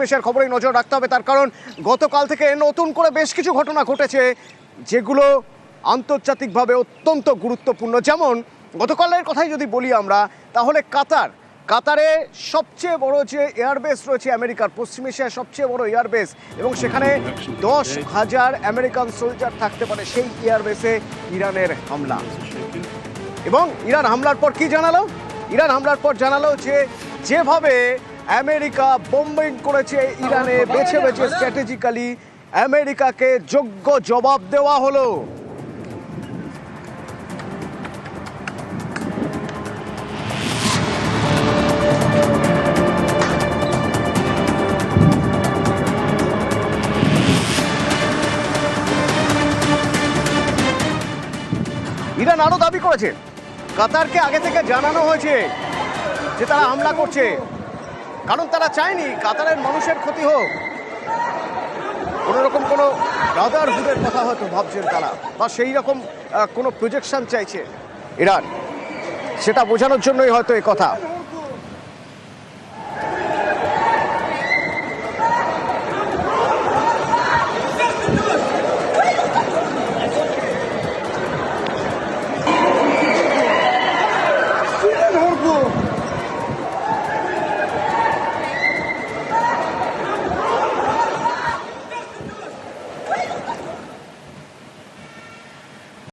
মেশের খবরেই নজর রাখতে হবে। তার কারণ গতকাল থেকে নতুন করে বেশ কিছু ঘটনা ঘটেছে, যেগুলো আন্তর্জাতিকভাবে অত্যন্ত গুরুত্বপূর্ণ। যেমন, গতকালের কথাই যদি বলি আমরা, তাহলে কাতার। কাতারে সবচেয়ে বড় যে এয়ারবেস রয়েছে আমেরিকার, পশ্চিম এশিয়ার সবচেয়ে বড় এয়ারবেস, এবং সেখানে দশ হাজার আমেরিকান সোলজার থাকতে পারে সেই এয়ারবেসে ইরানের হামলা। এবং ইরান হামলার পর কি জানালো? ইরান হামলার পর জানালো যে, যেভাবে আমেরিকা বোম্বিং করেছে ইরানে বেছে বেছে স্ট্র্যাটেজিক্যালি আমেরিকাকে যোগ্য জবাব দেওয়া হলো। ইরান আরও দাবি করেছে। কাতারকে আগে থেকে জানানো হয়েছে যে তারা হামলা করছে। কারণ তারা চায়নি কাতারের মানুষের ক্ষতি হোক। কোনোরকম কোনো ব্রাদারহুডের কথা হয়তো ভাবছেন তারা, বা সেই রকম কোনো প্রজেকশন চাইছে ইরান। সেটা বোঝানোর জন্যই হয়তো এ কথা।